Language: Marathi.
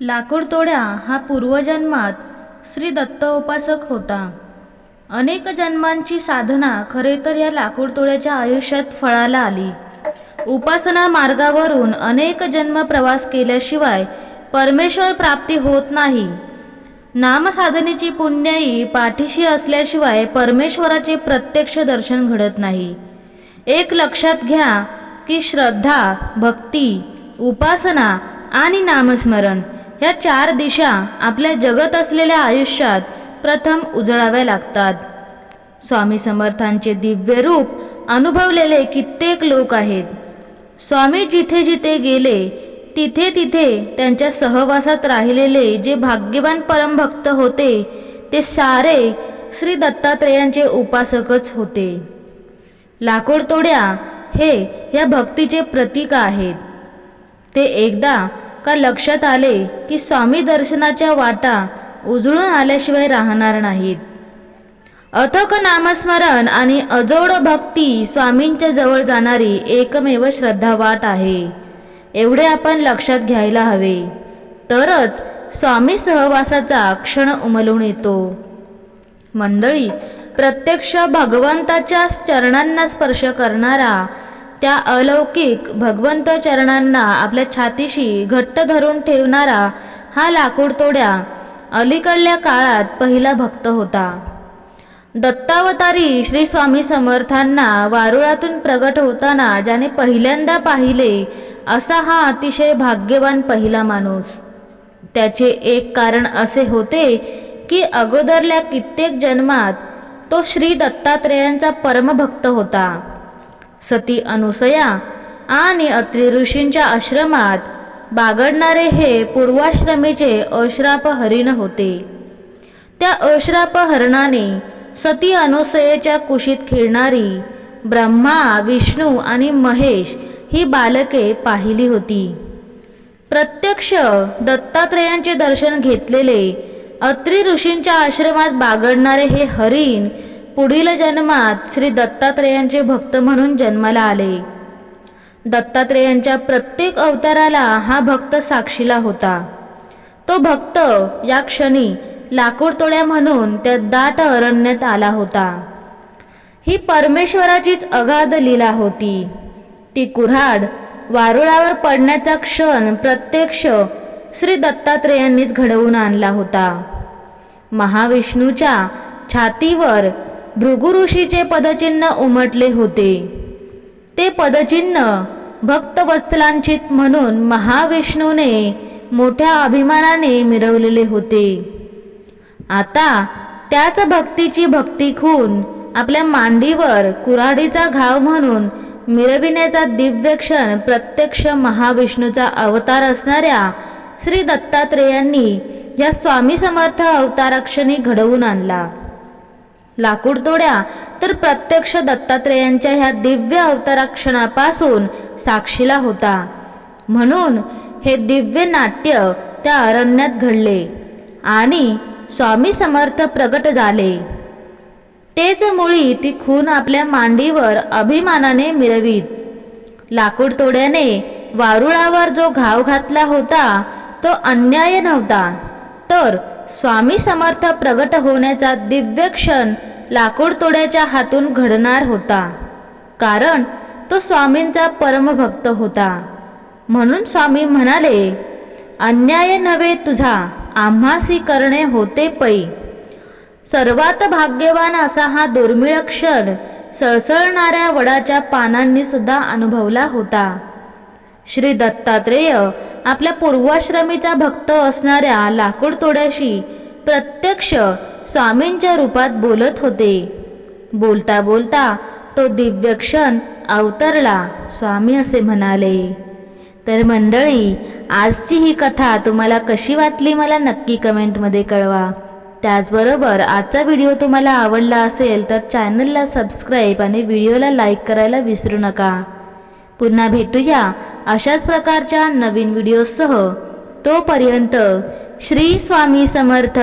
लाकूडतोड्या हा पूर्वजन्मात श्री दत्त उपासक होता. अनेक जन्मांची साधना खरे तर या लाकूडतोड्याच्या आयुष्यात फळाला आली. उपासना मार्गावरून अनेक जन्म प्रवास केल्याशिवाय परमेश्वर प्राप्ती होत नाही. नामसाधनेची पुण्याई पाठीशी असल्याशिवाय परमेश्वराचे प्रत्यक्ष दर्शन घडत नाही. एक लक्षात घ्या की श्रद्धा भक्ती उपासना आणि नामस्मरण ह्या चार दिशा आपल्या जगत असलेल्या आयुष्यात प्रथम उजळाव्या लागतात. स्वामी समर्थांचे दिव्य रूप अनुभवलेले कित्येक लोक आहेत. स्वामी जिथे जिथे गेले तिथे तिथे त्यांच्या सहवासात राहिलेले जे भाग्यवान परमभक्त होते ते सारे श्री दत्तात्रेयांचे उपासकच होते. लाकूडतोड्या हे या भक्तीचे प्रतीक आहेत. ते एकदा का लक्षात आले की स्वामी दर्शनाच्या वाटा उजळून आल्याशिवाय राहणार नाहीत? अथक नामस्मरण आणि अजोड भक्ती स्वामींच्या जवळ जाणारी एकमेव श्रद्धा वाट आहे. एवढे आपण लक्षात घ्यायला हवे. तरच स्वामी सहवासाचा क्षण उमलून येतो. मंडळी प्रत्यक्ष भगवंताच्या चरणांना स्पर्श करणारा त्या अलौकिक भगवंत चरणांना आपल्या छातीशी घट्ट धरून ठेवणारा हा लाकूडतोड्या अलीकडल्या काळात पहिला भक्त होता. दत्तावतारी श्री स्वामी समर्थांना वारुळातून प्रगट होताना ज्याने पहिल्यांदा पाहिले असा हा अतिशय भाग्यवान पहिला माणूस. त्याचे एक कारण असे होते की अगोदरल्या कित्येक जन्मात तो श्री दत्तात्रेयांचा परमभक्त होता. सती अनुसया आणि अत्रि ऋषींच्या आश्रमात बागडणारे हे पूर्वाश्रमीचे अश्रापहरिण होते. त्या अश्रापहरणाने सती अनुसयेच्या कुशीत खेळणारी ब्रह्मा विष्णू आणि महेश ही बालके पाहिली होती. प्रत्यक्ष दत्तात्रेयांचे दर्शन घेतलेले अत्रि ऋषींच्या आश्रमात बागडणारे हे हरिण पुढील जन्मात श्री दत्तात्रेयांचे भक्त म्हणून जन्माला आले. दत्तात्रेयांच्या प्रत्येक अवताराला हा भक्त साक्षीला होता. तो भक्त या क्षणी लाकूडतोड्या म्हणून त्या दाट अरण्यात आला होता. ही परमेश्वराचीच अगाध लीला होती. ती कुऱ्हाड वारुळावर पडण्याचा क्षण प्रत्यक्ष श्री दत्तात्रेयांनीच घडवून आणला होता. महाविष्णूच्या छातीवर भृगु ऋषीचे पदचिन्ह उमटले होते. ते पदचिन्ह भक्तवत्सलांचित म्हणून महाविष्णूने मोठ्या अभिमानाने मिरवलेले होते. आता त्याच भक्तीची भक्ती खून आपल्या मांडीवर कुऱ्हाडीचा घाव म्हणून मिरविण्याचा दिव्य क्षण प्रत्यक्ष महाविष्णूचा अवतार असणाऱ्या श्री दत्तात्रेयांनी या स्वामी समर्थ अवताराक्षणी घडवून आणला. लाकूड तोड्या तर प्रत्यक्ष दत्तात्रेयांच्या ह्या दिव्य अवतराक्षणापासून साक्षीला होता. म्हणून हे दिव्य नाट्य त्या अरण्यात घडले आणि स्वामी समर्थ प्रगट झाले. तेच मुळी ती खून आपल्या मांडीवर अभिमानाने मिरवीत. लाकूड तोड्याने वारुळावर जो घाव घातला होता तो अन्याय नव्हता. तर स्वामी समर्थ प्रगट होण्याचा दिव्य क्षण लाकूड तोड्याच्या हातून घडणार होता. कारण तो स्वामींचा परमभक्त होता. म्हणून स्वामी म्हणाले अन्याय नव्हे तुझा आम्हासी करणे होते पै. सर्वात भाग्यवान असा हा दुर्मिळ क्षण सळसळणाऱ्या वडाच्या पानांनी सुद्धा अनुभवला होता. श्री दत्तात्रेय आपल्या पूर्वाश्रमीचा भक्त असणाऱ्या लाकूडतोड्याशी प्रत्यक्ष स्वामींच्या रूपात बोलत होते. बोलता बोलता तो दिव्य क्षण अवतरला स्वामी असे म्हणाले तर मंडळी आजची ही कथा तुम्हाला कशी वाटली मला नक्की कमेंटमध्ये कळवा. त्याचबरोबर आजचा व्हिडिओ तुम्हाला आवडला असेल तर चॅनलला सबस्क्राईब आणि व्हिडिओला लाईक करायला विसरू नका. पुन्हा भेटूया अशाच प्रकारच्या नवीन व्हिडिओसह तोपर्यंत श्री स्वामी समर्थ.